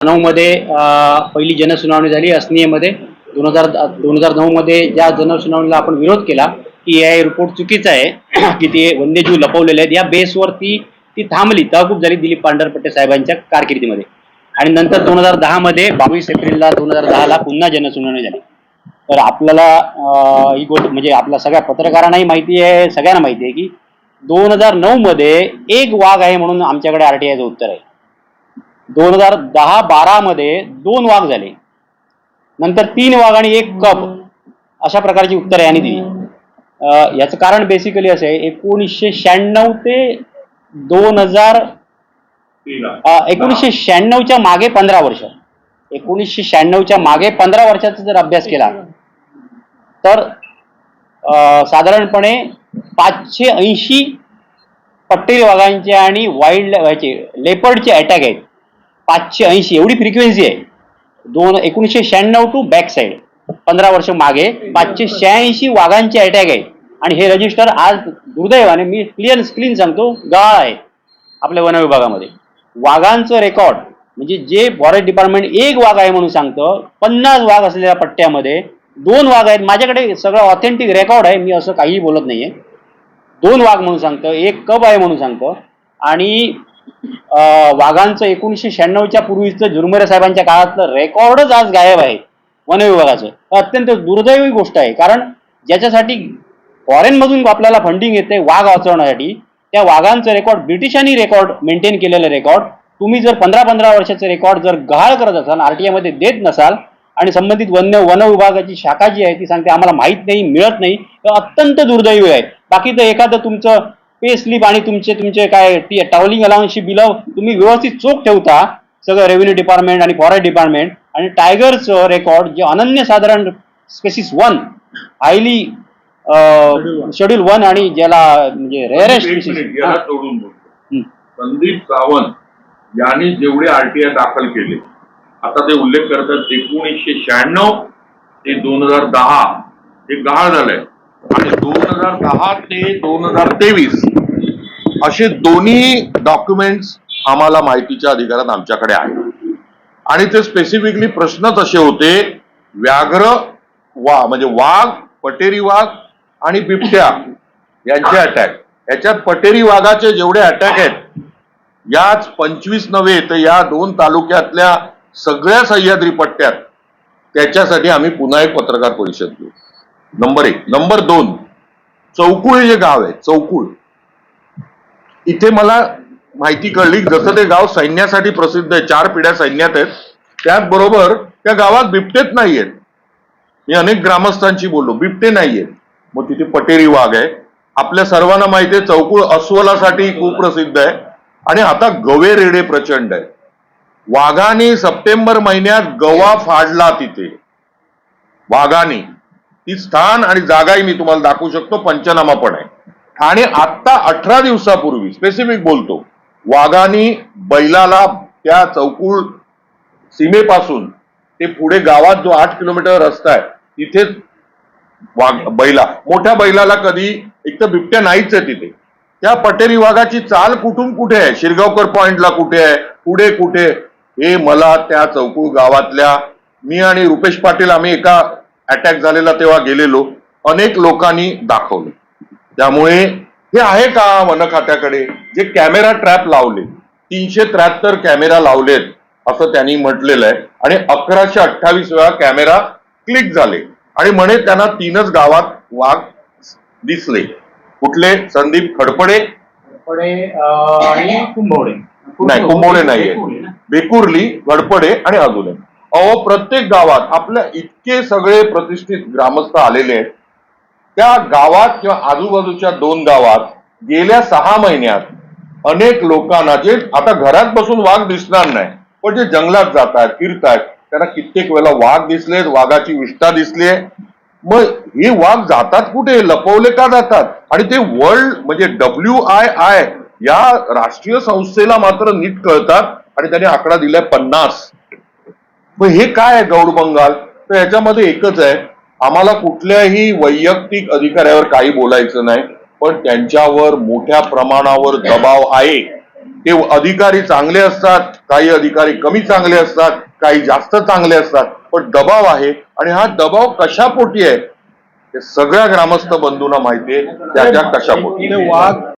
नऊ मध्ये पहिली जनसुनावणी झाली असनीयमध्ये. दोन हजार दोन हजार नऊ मध्ये ज्या जनसुनावणीला आपण विरोध केला की हे रिपोर्ट चुकीचा आहे. की ते वन्यजीव लपवलेले आहेत. या बेसवरती ती थांबली. तहकूब झाली दिलीप पांढरपट्टे साहेबांच्या कारकिर्दीमध्ये. आणि नंतर दोन हजार दहा मध्ये बावीस एप्रिलला दोन हजार दहाला पुन्हा जनसुनावणी झाली. तर आपल्याला ही गोष्ट म्हणजे आपल्या सगळ्या पत्रकारांनाही माहिती आहे सगळ्यांना माहिती आहे की दोन हजार नऊ मध्ये एक वाघ आहे म्हणून आमच्याकडे आर टी आयचं उत्तर आहे. दोन हजार दहा बारामध्ये दोन वाघ झाले. नंतर तीन वाघ आणि एक कप अशा प्रकारची उत्तरं यांनी दिली. याचं कारण बेसिकली असं आहे एकोणीसशे शहाण्णव ते दोन हजार एकोणीसशे शहाण्णवच्या मागे पंधरा वर्ष. एकोणीसशे शहाण्णवच्या मागे पंधरा वर्षाचा जर अभ्यास केला तर साधारणपणे पाचशे ऐंशी पट्टेरी वाघांचे आणि वाईल्ड ह्याचे लेपर्डचे अटॅक आहेत. पाचशे ऐंशी एवढी फ्रिक्वेन्सी आहे. दोन एकोणीसशे शहाण्णव टू बॅक साईड पंधरा वर्ष मागे पाचशे शहाऐंशी वाघांचे अटॅक आहे. आणि हे रजिस्टर आज दुर्दैवाने मी क्लिअर स्क्रीन सांगतो गाळ आहे आपल्या वन विभागामध्ये. वाघांचं रेकॉर्ड म्हणजे जे फॉरेस्ट डिपार्टमेंट एक वाघ आहे म्हणून सांगतं पन्नास वाघ असलेल्या पट्ट्यामध्ये दोन वाघ आहेत. माझ्याकडे सगळं ऑथेंटिक रेकॉर्ड आहे मी असं काहीही बोलत नाहीये. दोन वाघ म्हणून सांगतं एक कब आहे म्हणून सांगतं. आणि वाघांचं एकोणीसशे शहाण्णवच्या पूर्वीचं जुरमरे साहेबांच्या काळातलं रेकॉर्डच आज गायब आहे वन विभागाचं अत्यंत दुर्दैवी गोष्ट आहे. कारण ज्याच्यासाठी फॉरेनमधून आपल्याला फंडिंग येते वाघ वाचवण्यासाठी त्या वाघांचं रेकॉर्ड ब्रिटिशांनी रेकॉर्ड मेंटेन केलेलं रेकॉर्ड तुम्ही जर पंधरा पंधरा वर्षाचं रेकॉर्ड जर गहाळ करत असाल आरटीआयमध्ये देत नसाल आणि संबंधित वन्य वन विभागाची शाखा जी आहे ती सांगते आम्हाला माहीत नाही मिळत नाही तर अत्यंत दुर्दैवी आहे. बाकी तर एखादं तुमचं पे स्लिप आणि तुमचे तुमचे काय टी ट्रॅव्हलिंग अलाउन्सची बिलं तुम्ही व्यवस्थित चोख ठेवता. सगळं रेव्हेन्यू डिपार्टमेंट आणि फॉरेस्ट डिपार्टमेंट आणि टायगरचं रेकॉर्ड जे अनन्यसाधारण species one highly schedule one आणि ज्याला म्हणजे रेअरेस्ट स्पेसिस संदीप सावंत यांनी जेवढे आरटीआय दाखल केले आता ते उल्लेख करतात एकोणीसशे शहाण्णव ते दोन हजार दहा. हे गहाळ झालंय. आणि दोन हजार दहा ते दोन हजार तेवीस असे दोन्ही डॉक्युमेंट्स आम्हाला माहितीच्या अधिकारात आमच्याकडे आहेत. आणि ते स्पेसिफिकली प्रश्नच असे होते व्याघ्र वा म्हणजे वाघ पटेरी वाघ आणि बिबट्या यांचे अटॅक याच्यात पटेरी वाघाचे जेवढे अटॅक आहेत याच पंचवीस नव्हे तर या दोन तालुक्यातल्या सगळ्या सह्याद्री पट्ट्यात त्याच्यासाठी आम्ही पुन्हा एक पत्रकार परिषद घेऊ. नंबर एक. नंबर दोन. चौकुळ हे जे गाव आहे चौकुळ. इथे मला माहिती कळली जसं ते गाव सैन्यासाठी प्रसिद्ध आहे चार पिढ्या सैन्यात आहेत त्याचबरोबर त्या गावात बिबटेच नाहीयेत. मी अनेक ग्रामस्थांशी बोललो बिबटे नाहीयेत. मग तिथे पटेरी वाघ आहे. आपल्या सर्वांना माहिती आहे चौकुळ अस्वलासाठी खूप प्रसिद्ध आहे. आणि आता गवे रेडे प्रचंड आहे. वाघाने सप्टेंबर महिन्यात गवा फाडला तिथे. वाघाने. ती स्थान आणि जागाही मी तुम्हाला दाखवू शकतो पंचनामा पण आहे. आणि आता अठरा दिवसापूर्वी स्पेसिफिक बोलतो वाघानी बैलाला त्या चौकुळ सीमेपासून ते पुढे गावात जो आठ किलोमीटर रस्ता आहे तिथेच वाघ बैला मोठ्या बैलाला कधी एक तर बिबट्या नाहीच आहे तिथे. त्या पटेरी वाघाची चाल कुठून कुठे आहे? शिरगावकर पॉइंटला कुठे आहे? पुढे कुठे? हे मला त्या चौकुळ गावातल्या मी आणि रुपेश पाटील आम्ही एका अटॅक झालेला तेव्हा गेलेलो. अनेक लोकांनी दाखवलं. त्यामुळे हे आहे का वन खात्याकडे? जे कॅमेरा ट्रॅप लावले. तीनशे त्र्याहत्तर कॅमेरा लावलेत असं त्यांनी म्हटलेलं आहे. आणि अकराशे अठ्ठावीस वेळा कॅमेरा क्लिक झाले. आणि म्हणे त्यांना तीनच गावात वाघ दिसले. कुठले? संदीप खडपडे? कुंभवडे नाही कुंभवडे नाहीये बेकुर्ली गडपडे आणि अजून. अहो प्रत्येक गावात आपल्या इतके सगळे प्रतिष्ठित ग्रामस्थ आलेले आहेत. त्या गावात किंवा आजूबाजूच्या दोन गावात गेल्या सहा महिन्यात अनेक लोकांना जे आता घरात बसून वाघ दिसणार नाही पण जे जंगलात जातात फिरतायत त्यांना कित्येक वेळेला वाघ दिसलेत वाघाची विष्ठा दिसलीये मग हे वाघ जातात कुठे? लपवले का जातात? आणि ते वर्ल्ड म्हणजे डब्ल्यू आय आय या राष्ट्रीय संस्थेला मात्र नीट कळतात आणि त्याने आकडा दिलाय पन्नास. मग हे काय आहे गौड बंगाल? तर याच्यामध्ये एकच आहे आम्हाला कुठल्याही वैयक्तिक अधिकाऱ्यावर काही बोलायचं नाही पण त्यांच्यावर मोठ्या प्रमाणावर दबाव आहे. ते अधिकारी चांगले असतात काही अधिकारी कमी चांगले असतात काही जास्त चांगले असतात पण दबाव आहे. आणि हा दबाव कशापोटी आहे हे सगळ्या ग्रामस्थ बंधूंना माहिती आहे त्याच्या कशापोटी वाघ